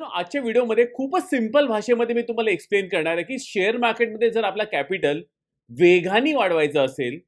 मित्रांनो आजच्या व्हिडिओमध्ये खूपच सिंपल भाषेमध्ये मी तुम्हाला एक्सप्लेन करणार आहे की शेअर मार्केटमध्ये जर आपला कॅपिटल वेगाने वाढवायचं असेल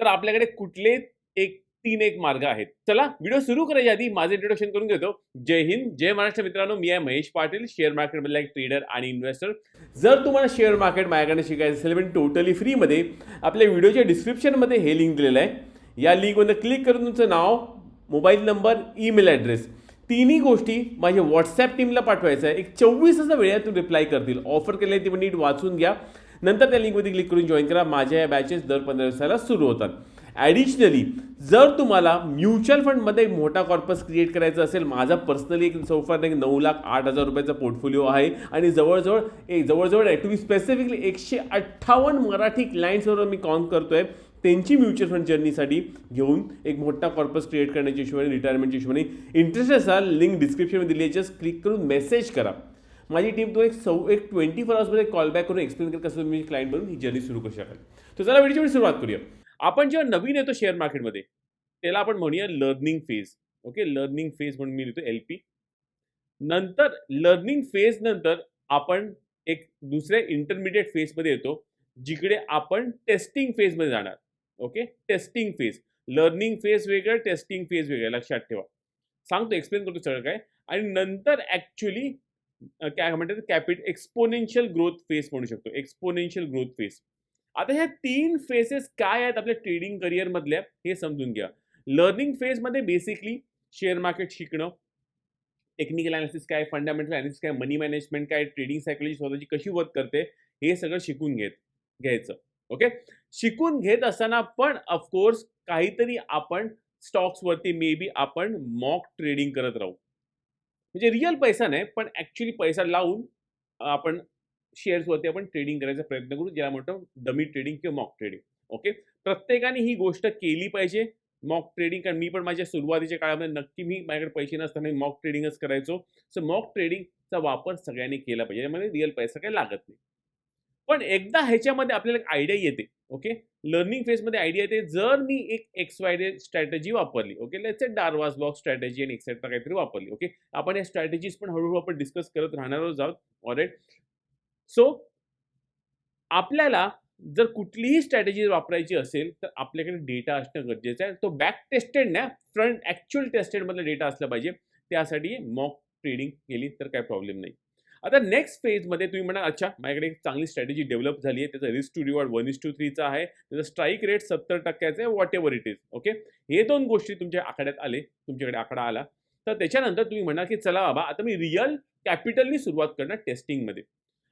तर आपल्याकडे कुठले एक तीन एक मार्ग आहेत. चला व्हिडिओ सुरू करायच्या आधी माझं इंट्रोडक्शन करून घेतो. जय हिंद जय महाराष्ट्र मित्रांनो मी आहे महेश पाटील शेअर मार्केटमधला एक ट्रेडर आणि इन्व्हेस्टर जर तुम्हाला शेअर मार्केट माझ्याकडे शिकायचं असेल पण टोटली फ्रीमध्ये आपल्या व्हिडिओच्या डिस्क्रिप्शनमध्ये हे लिंक दिलेलं आहे. या लिंकवर क्लिक करून तुमचं नाव मोबाईल नंबर ईमेल ॲड्रेस तिन्ही गोष्टी माझ्या व्हॉट्सॲप टीमला पाठवायचं आहे. एक चोवीस तासा वेळातून रिप्लाय करतील. ऑफर केलेली ती पण नीट वाचून घ्या. नंतर त्या लिंकमध्ये क्लिक करून जॉईन करा. माझ्या या बॅचेस दर पंधरा दिवसाला सुरू होतात. ॲडिशनली जर तुम्हाला म्युच्युअल फंडमध्ये मोठा कॉर्पस क्रिएट करायचा असेल माझा पर्सनली एक सोफार एक नऊ लाख आठ हजार रुपयाचा पोर्टफोलिओ आहे आणि जवळजवळ एक जवळजवळ टू बी स्पेसिफिकली एकशे अठ्ठावन्न मराठी क्लायंट्सवर मी कॉन करतोय. त्यांची म्युच्युअल फंड जर्नीसाठी घेऊन एक मोठा कॉर्पस क्रिएट करण्याच्या हिशोबाने रिटायरमेंटच्या हिशोबाने इंटरेस्ट असाल लिंक डिस्क्रिप्शनमध्ये दिली जस्ट क्लिक करून मेसेज करा. माझी टीम तो एक सौ एक ट्वेंटी फोर आवर्समध्ये कॉल बॅक करून एक्सप्लेन करेल कसं तुम्ही क्लायंट बनून ही जर्नी सुरू करू शकाल. तर चला व्हिडिओची सुरुवात करूया. आपण जेव्हा नवीन येतो शेअर मार्केटमध्ये त्याला आपण म्हणूया learning phase okay learning phase म्हणून मी लिहितो एल पी नंतर लर्निंग फेज नंतर आपण एक दुसऱ्या इंटरमिडिएट फेजमध्ये येतो जिकडे आपण टेस्टिंग फेजमध्ये जाणार. Okay? Testing phase learning phase वेगळं टेस्टिंग फेज वेगळं. लक्षात ठेवा. सांगतो एक्सप्लेन करतो सगळं काय. आणि नंतर ॲक्च्युली काय म्हणतात कॅपिट एक्सपोनेन्शियल ग्रोथ फेज म्हणू शकतो. एक्सपोनेन्शियल ग्रोथ फेज आता ह्या तीन फेसेस काय आहेत आपल्या ट्रेडिंग करिअरमधल्या हे समजून घ्या. लर्निंग फेजमध्ये बेसिकली शेअर मार्केट शिकणं. टेक्निकल अनालिसिस काय फंडामेंटल अनालिसिस काय मनी मॅनेजमेंट काय ट्रेडिंग सायकोलॉजी स्वतःची कशी वर्क करते हे सगळं शिकून घेत घ्यायचं. ओके? शिकून घेत असताना पण ऑफकोर्स काहीतरी आपण स्टॉक्सवरती मे बी आपण मॉक ट्रेडिंग करत राहू. म्हणजे रिअल पैसा नाही पण ॲक्च्युली पैसा लावून आपण शेअर्सवरती आपण ट्रेडिंग करायचा प्रयत्न करू ज्याला म्हणतो डमी ट्रेडिंग किंवा मॉक ट्रेडिंग ओके? प्रत्येकाने ही गोष्ट केली पाहिजे मॉक ट्रेडिंग कारण मी पण माझ्या सुरुवातीच्या काळामध्ये नक्की मी माझ्याकडे पैसे नसताना मॉक ट्रेडिंगच करायचो. सो मॉक ट्रेडिंगचा वापर सगळ्यांनी केला पाहिजे यामध्ये रिअल पैसा काही लागत नाही. पण एकदा ह्याच्यामध्ये आपल्याला एक आयडिया येते ओके लर्निंग फेजमध्ये आयडिया येते. जर मी एक एक्स वाय स्ट्रॅटेजी वापरली okay let's a Darvas box strategy आणि एक्सेट्रा काहीतरी वापरली ओके आपण या स्ट्रॅटेजीज पण हळूहळू आपण डिस्कस करत राहणार आहोत. ऑलरेट सो आपल्याला जर कुठलीही स्ट्रॅटेजी वापरायची असेल तर आपल्याकडे डेटा असणं गरजेचं आहे. तो बॅक टेस्टेड ना फ्रंट ॲक्च्युअल टेस्टेडमधला डेटा असला पाहिजे. त्यासाठी मॉक ट्रेडिंग केली तर काही प्रॉब्लेम नाही. आता नेक्स्ट फेजमध्ये तुम्ही म्हणा अच्छा माझ्याकडे एक चांगली स्ट्रॅटेजी डेव्हलप झाली आहे. त्याचा risk to reward one is to थ्रीचा आहे. त्याचा स्ट्राईक रेट सत्तर टक्क्याचा आहे whatever it is okay हे दोन गोष्टी तुमच्या आकड्यात आले तुमच्याकडे आकडा आला. तर त्याच्यानंतर तुम्ही म्हणा की चला बाबा आता मी रिअल कॅपिटलनी सुरुवात करणार टेस्टिंगमध्ये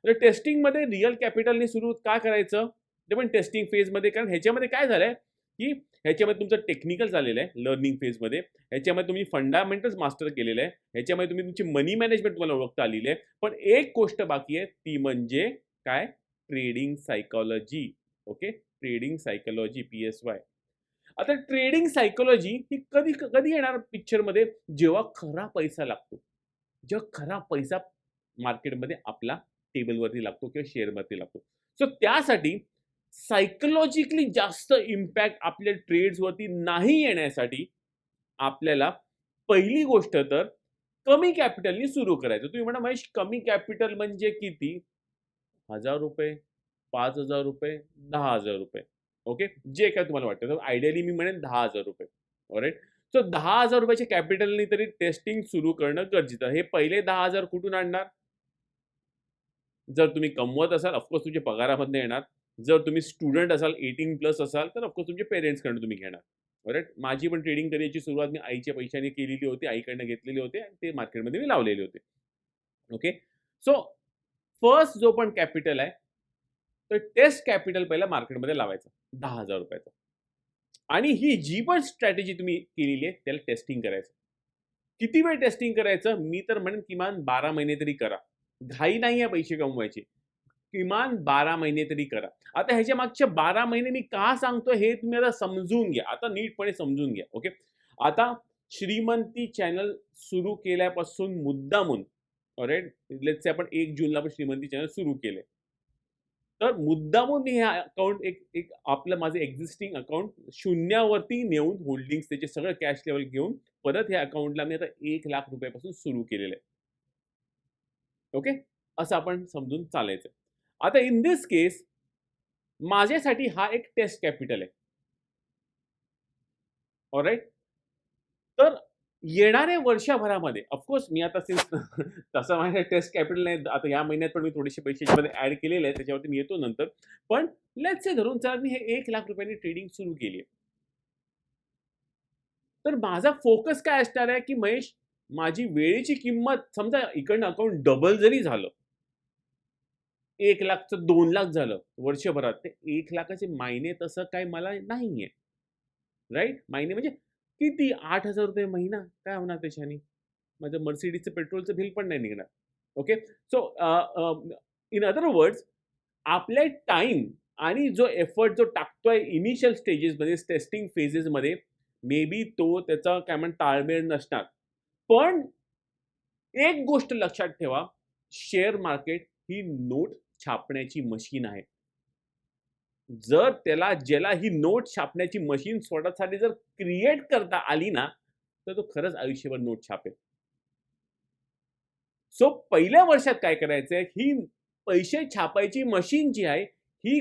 तर टेस्टिंगमध्ये रिअल कॅपिटलनी सुरू का करायचं? ते पण टेस्टिंग फेजमध्ये कारण ह्याच्यामध्ये काय झालं आहे की ह्याच्यामध्ये तुमचं टेक्निकल झालेलं आहे लर्निंग फेजमध्ये ह्याच्यामध्ये तुम्ही फंडामेंटल्स मास्टर केलेलं आहे. ह्याच्यामध्ये तुम्ही तुमची मनी मॅनेजमेंट तुम्हाला ओळखता आलेली आहे. पण एक गोष्ट बाकी आहे ती म्हणजे काय? Trading psychology okay trading psychology P S Y आता ट्रेडिंग सायकॉलॉजी ही कधी कधी येणार पिक्चरमध्ये जेव्हा खरा पैसा लागतो. जेव्हा खरा पैसा मार्केटमध्ये आपला टेबलवरती लागतो किंवा शेअरवरती लागतो. सो त्यासाठी सायकोलॉजिकली जास्त इम्पॅक्ट आपल्या ट्रेड्सवरती नाही येण्यासाठी आपल्याला पहिली गोष्ट तर कमी कॅपिटलनी सुरू करायचं. तुम्ही म्हणा महेश कमी कॅपिटल म्हणजे किती? हजार रुपये पाच हजार रुपये दहा हजार रुपये. ओके जे काय तुम्हाला वाटतं. तर आयडियली मी म्हणेन दहा हजार रुपये. ऑलराईट सो दहा हजार रुपयाच्या कॅपिटलनी तरी टेस्टिंग सुरू करणं गरजेचं. हे पहिले दहा हजार कुठून आणणार? जर तुम्ही कमवत असाल ऑफकोर्स तुमच्या पगारामधनं येणार. जर तुम्ही स्टुडंट असाल एटीन प्लस असाल तर ऑफकोर्स तुमच्या पेरेंट्सकडनं तुम्ही घेणार. बरं माझी पण ट्रेडिंग करण्याची सुरुवात मी आईच्या पैशाने केलेली होती आईकडनं घेतलेली होते आणि ते मार्केटमध्ये मी लावलेले होते. ओके सो फर्स्ट जो पण कॅपिटल आहे तर टेस्ट कॅपिटल पहिला मार्केटमध्ये लावायचा दहा हजार रुपयाचा. आणि ही जी पण स्ट्रॅटेजी तुम्ही केलेली आहे त्याला टेस्टिंग करायचं. किती वेळ टेस्टिंग करायचं? मी तर म्हणेन किमान बारा महिने तरी करा. घाई नाही आहे पैसे कमवायचे. किमान बारा महिने तरी करा. आता ह्याच्या मागच्या बारा महिने मी का सांगतो हे तुम्ही आता समजून घ्या. आता नीटपणे समजून घ्या ओके? आता श्रीमंती चॅनल सुरू केल्यापासून मुद्दामून राईट लेट्स आपण एक जूनला पण श्रीमंती चॅनल सुरू केले. तर मुद्दामून मी हे अकाउंट एक एक आपलं माझं एक्झिस्टिंग अकाउंट शून्यावरती नेऊन होल्डिंग्स त्याचे सगळं कॅश लेवल घेऊन परत ह्या अकाउंटला मी आता एक लाख रुपयापासून सुरू केलेलं आहे. ओके? असं आपण समजून चालायचं. आता इन दिस केस माझ्यासाठी हा एक टेस्ट कॅपिटल आहे. ऑलराईट तर येणाऱ्या वर्षभरामध्ये ऑफकोर्स मी आता सिन्स तसं माझ्या टेस्ट कॅपिटल नाही आता या महिन्यात पण मी थोडेसे पैसे याच्यामध्ये ऍड केलेले आहेत त्याच्यावरती मी येतो नंतर. पण लेट्स से धरून चला मी हे एक लाख रुपयांनी ट्रेडिंग सुरू केली आहे. तर माझा फोकस काय असणार आहे की महेश माझी वेळेची किंमत समजा इकडनं अकाउंट डबल जरी झालं एक लाखचं दोन लाख झालं वर्षभरात. ते एक लाखाचे मायने तसं काय मला नाहीये. राईट? मायने म्हणजे किती? आठ हजार रुपये महिना? काय होणार त्याच्याने? माझं मर्सिडीजचं पेट्रोलचं बिल पण नाही निघणार. Okay? So in other words आपल्या टाइम आणि जो एफर्ट जो टाकतोय इनिशियल स्टेजेसमध्ये टेस्टिंग फेजेसमध्ये मे बी तो त्याचा काय म्हण ताळमेळ नसणार. पण एक गोष्ट लक्षात ठेवा शेअर मार्केट ही नोट छापण्याची मशीन आहे. जर त्याला ज्याला ही नोट छापण्याची मशीन स्वतःसाठी जर क्रिएट करता आली ना तर तो खरंच आयुष्यभर नोट छापेल. सो पहिल्या वर्षात काय करायचंय? ही पैसे छापायची मशीन जी आहे ही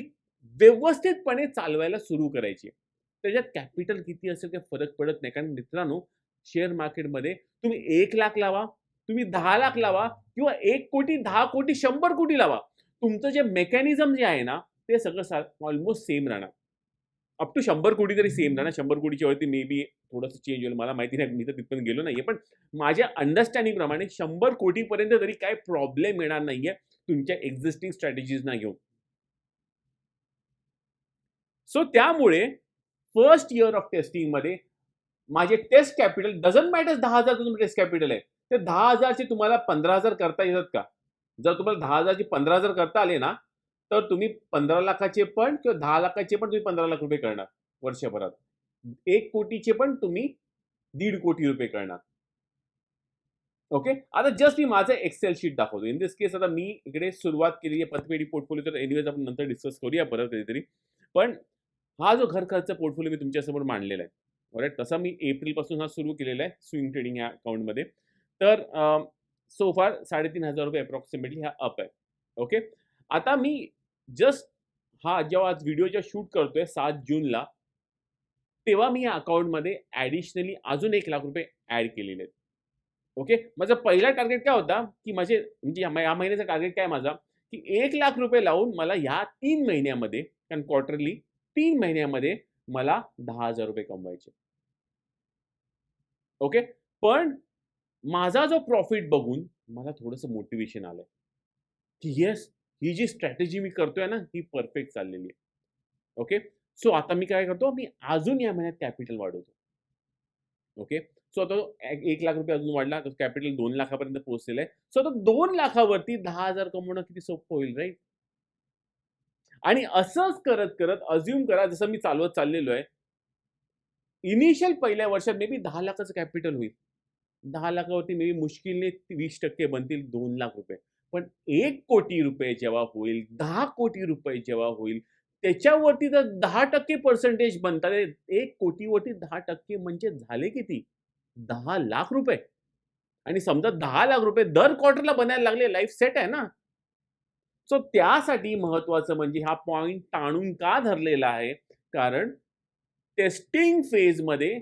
व्यवस्थितपणे चालवायला सुरू करायची. त्याच्यात कॅपिटल किती असेल काही फरक पडत नाही. कारण मित्रांनो शेअर मार्केटमध्ये तुम्ही एक लाख लावा तुम्ही दहा लाख लावा किंवा एक कोटी दहा कोटी शंभर कोटी लावा. तुमचं जे मेकॅनिझम जे आहे ना ते सगळं ऑलमोस्ट सेम राहणार. अप टू शंभर कोटी तरी सेम राहणार. शंभर कोटीच्या वरती मे बी थोडंसं चेंज होईल. मला माहिती नाही मी तर तिथपर्यंत गेलो नाहीये. पण माझ्या अंडरस्टँडिंग प्रमाणे शंभर कोटीपर्यंत तरी काय प्रॉब्लेम येणार नाहीये. तुमच्या एक्झिस्टिंग स्ट्रॅटेजीजना घेऊन. सो त्यामुळे फर्स्ट इयर ऑफ टेस्टिंगमध्ये माझे टेस्ट कॅपिटल डझन मॅटर्स दहा हजार तुमचं टेस्ट कॅपिटल आहे. ते दहा हजारचे तुम्हाला पंधरा हजार करता येतात का? जर तुम्हाला दहा हजारचे पंधरा हजार करता आले ना तर तुम्ही पंधरा लाखाचे पण किंवा दहा लाखाचे पण तुम्ही पंधरा लाख रुपये करणार वर्षभरात. एक कोटीचे पण तुम्ही दीड कोटी रुपये करणार. ओके? आता जस्ट मी माझं एक्सेल शीट दाखवतो. इन दिस केस आता मी इकडे सुरुवात केली आहे. पतपेढी पोर्टफोलिओ तर एनिवेज आपण नंतर डिस्कस करूया परत कधीतरी. पण हा जो घर खर्च पोर्टफोलिओ मी तुमच्यासमोर मांडलेला आहे. बरं तसा मी एप्रिलपासून हा सुरू केलेला आहे. स्विंग ट्रेडिंग या अकाउंटमध्ये तर सो फार साडेतीन हजार रुपये अप्रॉक्सिमेटली हा अप आहे. ओके आता मी जस्ट हा जेव्हा आज व्हिडिओच्या शूट करतोय सात जूनला तेव्हा मी या अकाउंटमध्ये ॲडिशनली अजून एक लाख रुपये ॲड केलेले आहेत. ओके माझा पहिला टार्गेट काय होता की माझे म्हणजे या महिन्याचा टार्गेट काय माझा? की एक लाख रुपये लावून मला ह्या तीन महिन्यामध्ये कारण क्वार्टरली तीन महिन्यामध्ये मला दहा हजार रुपये कमवायचे. ओके पण माझा जो प्रॉफिट बघून मला थोडंसं मोटिवेशन आलंय. की येस ही जी स्ट्रॅटेजी मी करतोय ना ही परफेक्ट चाललेली आहे. ओके सो आता मी काय करतो मी अजून या महिन्यात कॅपिटल वाढवतो. ओके सो आता एक लाख रुपये अजून वाढला तर कॅपिटल दोन लाखापर्यंत पोहोचलेला आहे. सो आता दोन लाखावरती दहा हजार कमवणं किती सोपं होईल राईट आणि असंच करत करत अज्युम करा जसं मी चालवत चाललेलो आहे. इनिशियल पहिल्या वर्षात मे बी दहा लाखाचं कॅपिटल होईल. दहा लाखावरती मे बी मुश्किलने वीस टक्के बनतील दोन लाख रुपये. पण एक कोटी रुपये जेव्हा होईल दहा कोटी रुपये जेव्हा होईल त्याच्यावरती तर दहा टक्के पर्सेंटेज बनतात. एक कोटीवरती दहा टक्के म्हणजे झाले किती? दहा लाख रुपये. आणि समजा दहा लाख रुपये दर क्वार्टरला बनायला लागले लाईफ सेट आहे ना. सो त्यासाठी महत्वाचं म्हणजे हा पॉइंट टाणून का धरलेला आहे? कारण टेस्टिंग फेजमध्ये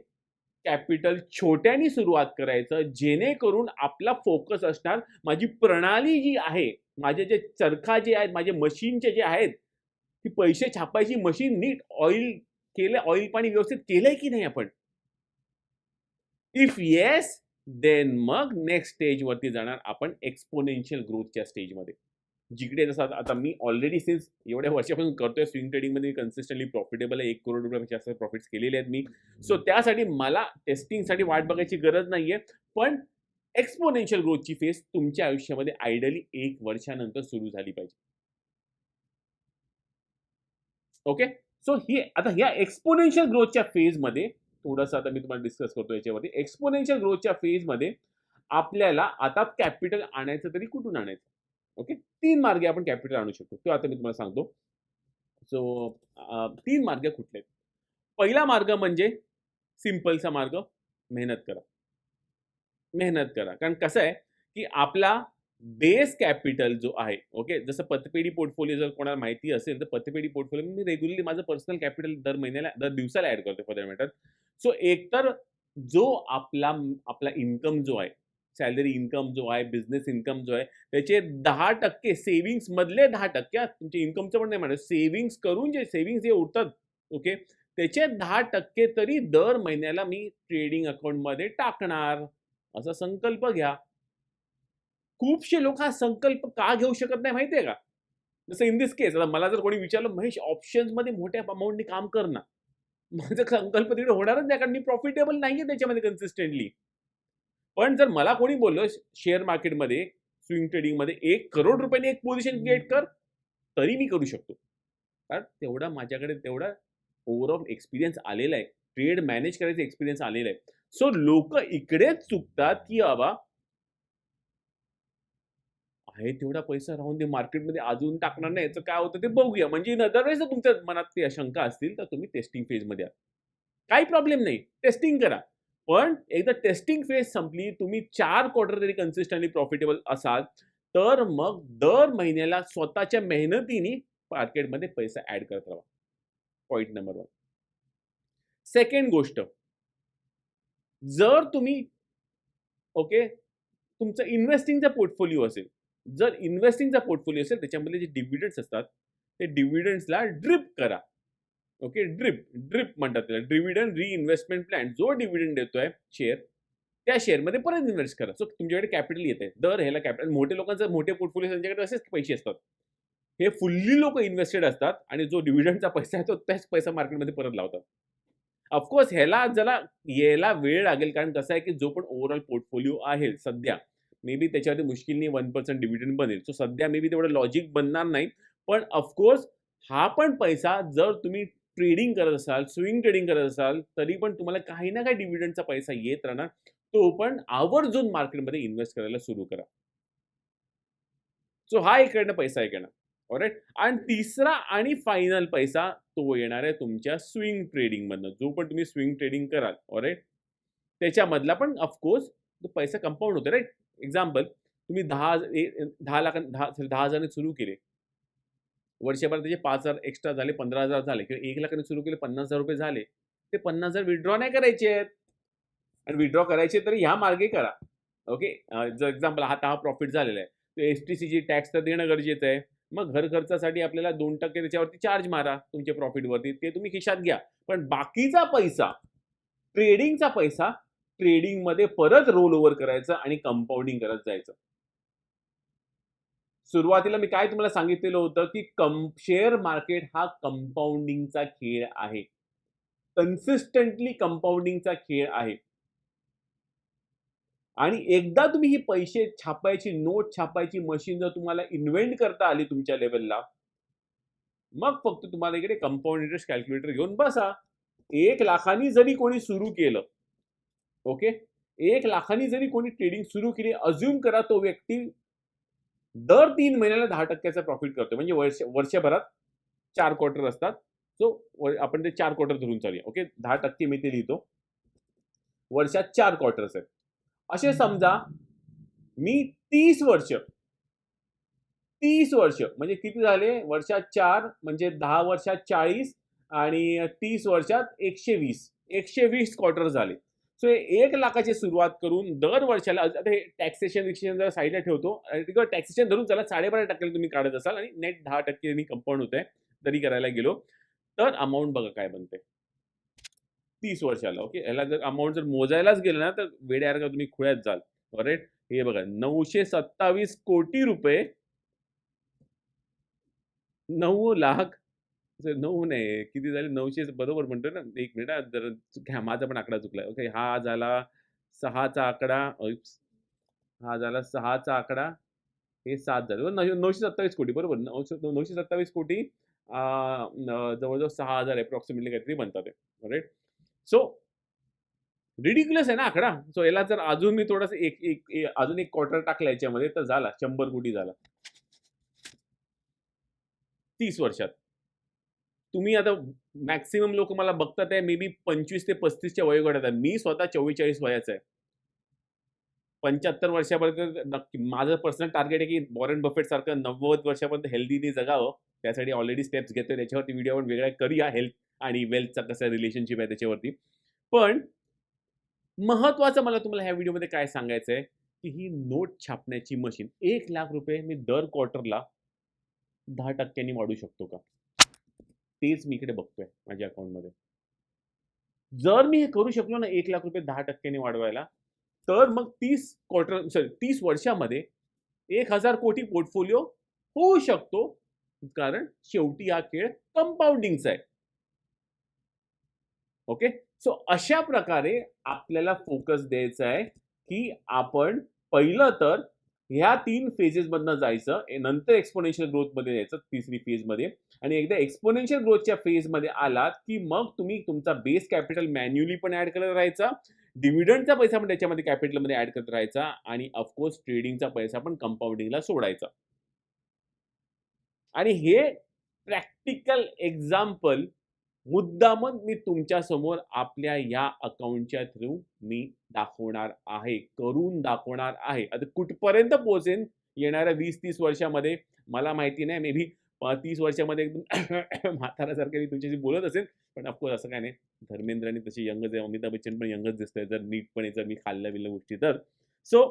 कॅपिटल छोट्यानी सुरुवात करायचं जेणेकरून आपला फोकस असणार. माझी प्रणाली जी आहे माझे जे चरखा जे आहेत माझे मशीनचे जे आहेत ती पैसे छापायची मशीन नीट ऑइल केलं ऑइल पाणी व्यवस्थित केलंय की नाही आपण? इफ येस देन मग नेक्स्ट स्टेजवरती जाणार आपण एक्सपोनेन्शियल ग्रोथच्या स्टेजमध्ये जिकडे जसं आता मी ऑलरेडी सिन्स एवढ्या वर्षापासून करतोय स्विंग ट्रेडिंगमध्ये कन्सिस्टंटली प्रॉफिटेबल आहे. एक करोड रुपयापेक्षा जास्त प्रॉफिट्स केलेले आहेत मी. सो त्यासाठी मला टेस्टिंगसाठी वाट बघायची गरज नाहीये. पण एक्सपोनेन्शियल ग्रोथची फेज तुमच्या आयुष्यामध्ये आयडियली एक वर्षानंतर सुरू झाली पाहिजे. ओके सो ही आता ह्या एक्सपोनेन्शियल ग्रोथच्या फेजमध्ये थोडंसं आता मी तुम्हाला डिस्कस करतो याच्यावरती. एक्सपोनेन्शियल ग्रोथच्या फेजमध्ये आपल्याला आता कॅपिटल आणायचं तरी कुठून आणायचं? ओके? तीन मार्गे आपण कॅपिटल आणू शकतो. किंवा आता मी तुम्हाला सांगतो. सो तीन मार्ग कुठले आहेत? पहिला मार्ग म्हणजे सिम्पलचा मार्ग मेहनत करा. मेहनत करा. कारण कसं आहे की आपला बेस कॅपिटल जो आहे ओके? जसं पतपेढी पोर्टफोलिओ जर कोणाला माहिती असेल तर पतपेढी पोर्टफोलिओ मी रेग्युलरली माझं पर्सनल कॅपिटल दर महिन्याला दर दिवसाला ऍड करतो फॉर दॅट मॅटर सो एकतर जो आपला आपला इन्कम जो आहे सॅलरी इन्कम जो आहे बिझनेस इन्कम जो आहे त्याचे दहा टक्के सेव्हिंग्समधले दहा टक्के तुमचे तुमच्या इन्कमचं पण नाही म्हणत सेव्हिंग्स करून जे सेव्हिंग्स जे उरतात ओके त्याचे दहा टक्के तरी दर महिन्याला मी ट्रेडिंग अकाउंटमध्ये टाकणार. असा संकल्प घ्या. खूपशे लोक हा संकल्प का घेऊ शकत नाही माहितीये का? जसं इन दिस केस आता मला जर कोणी विचारलं महेश ऑप्शन्समध्ये मोठ्या अमाऊंटने काम कर ना. माझा संकल्प तिकडे होणारच नाही कारण मी प्रॉफिटेबल नाहीये त्याच्यामध्ये कन्सिस्टंटली पण जर मला कोणी बोललं शेअर मार्केटमध्ये स्विंग ट्रेडिंगमध्ये एक करोड रुपयाने एक पोझिशन क्रिएट कर तरी मी करू शकतो. कारण तेवढा माझ्याकडे तेवढा ओव्हरऑल एक्सपिरियन्स आलेला आहे. ट्रेड मॅनेज करायचा एक्सपिरियन्स आलेला आहे. सो लोक इकडेच चुकतात की बाबा आहे तेवढा पैसा राहून ते मार्केटमध्ये अजून टाकणार नाही याचं काय होतं ते बघूया. म्हणजे अदरवाईज जर तुमच्या मनात ते शंका असतील तर तुम्ही टेस्टिंग फेजमध्ये या. काही प्रॉब्लेम नाही. टेस्टिंग करा. पण एकदा टेस्टिंग फेज संपली तुम्ही चार क्वार्टर तरी कन्सिस्टंटली प्रॉफिटेबल असाल तर मग दर महिन्याला स्वतःच्या मेहनतीने मार्केटमध्ये पैसा ऍड करत राहा. पॉईंट नंबर वन सेकंड गोष्ट. जर तुम्ही ओके तुमचं इन्व्हेस्टिंगचा पोर्टफोलिओ असेल जर इन्व्हेस्टिंगचा पोर्टफोलिओ असेल त्याच्यामध्ये जे डिव्हिडंड्स असतात ते डिव्हिडंड्सला ड्रिप करा. ओके ड्रिप ड्रिप म्हणतात त्याला. डिव्हिडंड रिइन्व्हेस्टमेंट प्लॅन जो डिव्हिडंड देतोय शेअर त्या शेअरमध्ये परत इन्व्हेस्ट करा. सो तुमच्याकडे कॅपिटल येते दर ह्याला कॅपिटल मोठे लोकांचं मोठे पोर्टफोलिओ त्यांच्याकडे असेच पैसे असतात. हे फुल्ली लोक इन्व्हेस्टेड असतात आणि जो डिव्हिडंडचा पैसा आहे तो त्याच पैसा मार्केटमध्ये परत लावतात. ऑफकोर्स ह्याला जरा यायला वेळ लागेल. कारण कसं आहे की जो पण ओव्हरऑल पोर्टफोलिओ आहे सध्या मे बी त्याच्यावरती मुश्किलनी वन पर्सेंट डिव्हिडंड बनेल. सो सध्या मे बी तेवढं लॉजिक बनणार नाही पण ऑफकोर्स हा पण पैसा जर तुम्ही ट्रेडिंग करत असाल स्विंग ट्रेडिंग करत असाल तरी पण तुम्हाला काही ना काही डिव्हिडंडचा पैसा येत राहणार. तो पण आवर्जून मार्केटमध्ये इन्व्हेस्ट करायला सुरू करा. सो हा इकडनं पैसा इकडनं ऑरेट आणि तिसरा आणि फायनल पैसा तो येणार आहे तुमच्या स्विंग ट्रेडिंगमधनं जो पण तुम्ही स्विंग ट्रेडिंग कराल. ऑरेट त्याच्यामधला पण ऑफकोर्स तो पैसा कंपाऊंड होतो. राईट एक्झाम्पल तुम्ही दहा दहा लाख दहा दहा हजारने सुरू केले. वर्षभर त्याचे पाच हजार एक्स्ट्रा झाले पंधरा हजार झाले किंवा एक लाखाने सुरू केले पन्नास हजार रुपये झाले. ते पन्नास हजार विड्रॉ नाही करायचे आहेत. आणि विड्रॉ करायचे तर ह्या मार्गे करा. ओके जर एक्झाम्पल आता हा प्रॉफिट झालेला आहे. तर एस टी सीची टॅक्स तर देणं गरजेचं आहे. मग घर खर्चासाठी आपल्याला दोन टक्के त्याच्यावरती चार्ज मारा तुमच्या प्रॉफिटवरती ते तुम्ही खिशात घ्या. पण बाकीचा पैसा ट्रेडिंगचा पैसा ट्रेडिंगमध्ये परत रोल ओव्हर करायचं आणि कंपाऊंडिंग करत जायचं. सुरुवातीला मी काय तुम्हाला सांगितलेलं होतं की कम शेअर मार्केट हा कंपाऊंडिंगचा खेळ आहे. कन्सिस्टंटली कंपाऊंडिंगचा खेळ आहे. आणि एकदा तुम्ही ही पैसे छापायची नोट छापायची मशीन जर तुम्हाला इन्व्हेंट करता आली तुमच्या लेवलला मग फक्त तुम्हाला इकडे कंपाऊंड इंटरेस्ट कॅल्क्युलेटर घेऊन बसा. एक लाखांनी जरी कोणी सुरू केलं ओके एक लाखांनी जरी कोणी ट्रेडिंग सुरू केली अज्युम करा तो व्यक्ती दर तीन महिन्याला दहा टक्क्याचा प्रॉफिट करतो म्हणजे वर्ष वर्षभरात चार क्वार्टर असतात. सो आपण ते चार क्वार्टर धरून चालूया. ओके दहा टक्के मी ते लिहितो. वर्षात चार क्वार्टर्स आहेत. असे समजा मी तीस वर्ष तीस वर्ष म्हणजे किती झाले? वर्षात चार म्हणजे दहा वर्षात चाळीस आणि तीस वर्षात एकशे वीस. एकशे वीस क्वार्टर झाले. सो एक लाखाची सुरुवात करून दर वर्षाला आता हे टॅक्सेशन विक्सेशन जर साईडला ठेवतो टॅक्सेशन धरून चला साडेबारा टक्क्याला तुम्ही काढत असाल आणि नेट दहा टक्के कंपाऊंड होत आहे तरी करायला गेलो. तर अमाऊंट बघा काय बनते तीस वर्षाला ओके ह्याला जर अमाऊंट जर मोजायलाच गेलं ना तर वेड्यासारखा तुम्ही खुळ्यात जाल. राईट हे बघा नऊशे सत्तावीस कोटी रुपये नऊ लाख नऊ नाही किती झाले? नऊशे बरोबर म्हणतोय ना एक मिनिट हा, जर घ्या माझा पण आकडा चुकला ओके हा झाला सहाचा आकडा हा झाला सहाचा आकडा हे सात झाले. बरं, नऊ- नऊशे सत्तावीस कोटी बरोबर नऊशे नऊशे सत्तावीस कोटी अं, न- जवळजवळ सहा हजार अप्रॉक्सिमेटली काहीतरी बनतात राईट सो रिडिक्युलस आहे ना आकडा. सो याला जर अजून मी थोडस एक एक ए- अजून एक क्वार्टर टाकला याच्यामध्ये तर झाला शंभर कोटी झाला. तीस वर्षात. तुम्ही आता मॅक्सिमम लोक मला बघतात आहे मे बी पंचवीस ते पस्तीसच्या वयोगटात आहे मी स्वतः चव्वेचाळीस वयाचा आहे. पंच्याहत्तर वर्षापर्यंत नक्की माझं पर्सनल टार्गेट आहे की वॉरन बफेट सारखं नव्वद वर्षापर्यंत हेल्दीने जगावं. त्यासाठी ऑलरेडी स्टेप्स घेतोय. त्याच्यावरती व्हिडिओ आपण वेगळा करूया हेल्थ आणि वेल्थचा कसं रिलेशनशिप आहे त्याच्यावरती. पण महत्वाचं मला तुम्हाला ह्या व्हिडिओमध्ये काय सांगायचं आहे की ही नोट छापण्याची मशीन एक लाख रुपये मी दर क्वार्टरला दहा टक्क्यांनी वाढू शकतो का? तेच मी इकडे बघतोय माझ्या अकाउंटमध्ये जर मी हे करू शकलो ना एक लाख रुपये दहा टक्क्याने वाढवायला तर मग तीस क्वार्टर सॉरी तीस वर्षामध्ये एक हजार कोटी पोर्टफोलिओ होऊ शकतो. कारण शेवटी हा खेळ कंपाऊंडिंगचा आहे. ओके सो अशा प्रकारे आपल्याला फोकस द्यायचा आहे की आपण पहिलं तर ह्या तीन फेजेसमधनं जायचं नंतर एक्सपोनेन्शियल ग्रोथमध्ये जायचं तिसरी फेजमध्ये. आणि एकदा एक्सपोनेन्शियल ग्रोथच्या फेजमध्ये आलात की मग तुम्ही तुमचा बेस कॅपिटल मॅन्युअली पण ऍड करत राहायचा डिव्हिडंडचा पैसा पण त्याच्यामध्ये कॅपिटलमध्ये ऍड करत राहायचा आणि ऑफकोर्स ट्रेडिंगचा पैसा पण कंपाऊंडिंगला सोडायचा. आणि हे प्रॅक्टिकल एक्झाम्पल मुद्दामत मी तुमच्यासमोर आपल्या या अकाउंटच्या थ्रू मी दाखवणार आहे करून दाखवणार आहे. आता कुठपर्यंत पोहोचेन? येणाऱ्या वीस तीस वर्षामध्ये? मला माहिती नाही. मे बी तीस वर्षामध्ये एकदम म्हाताऱ्यासारखं मी तुमच्याशी बोलत असेल पण ऑफकोर्स असं काय नाही. धर्मेंद्राने तशी यंगच आहे. अमिताभ बच्चन पण यंगच दिसतंय. जर नीटपणे जर मी खाल्ल्या बिल्ल्या गोष्टी तर. सो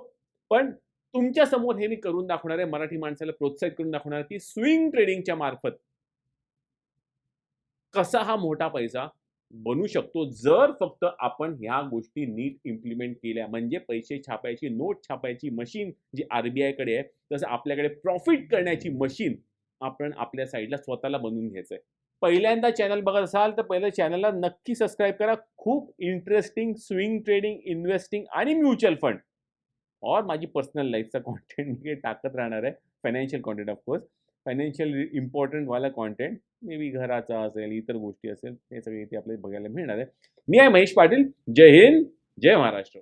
पण तुमच्यासमोर हे मी करून दाखवणार आहे. मराठी माणसाला प्रोत्साहित करून दाखवणार की स्विंग ट्रेडिंगच्या मार्फत कसा हा मोठा पैसा बनू शकतो जर फक्त आपण ह्या गोष्टी नीट इम्प्लिमेंट केल्या म्हणजे पैसे छापायची नोट छापायची मशीन जी आरबीआयकडे आहे तसं आपल्याकडे प्रॉफिट करण्याची मशीन आपण आपल्या साईडला स्वतःला बनवून घ्यायचं आहे. पहिल्यांदा चॅनल बघत असाल तर पहिल्या चॅनलला नक्की सबस्क्राईब करा. खूप इंटरेस्टिंग स्विंग ट्रेडिंग इन्व्हेस्टिंग आणि म्युच्युअल फंड और माझी पर्सनल लाईफचा कॉन्टेंट मी टाकत राहणार आहे. Financial content of course financial इम्पॉर्टंटवाला content may be घराचा असेल इतर गोष्टी असेल हे सगळे इथे आपल्याला बघायला मिळणार आहे. मी आहे महेश पाटील. जय हिंद. जय महाराष्ट्र.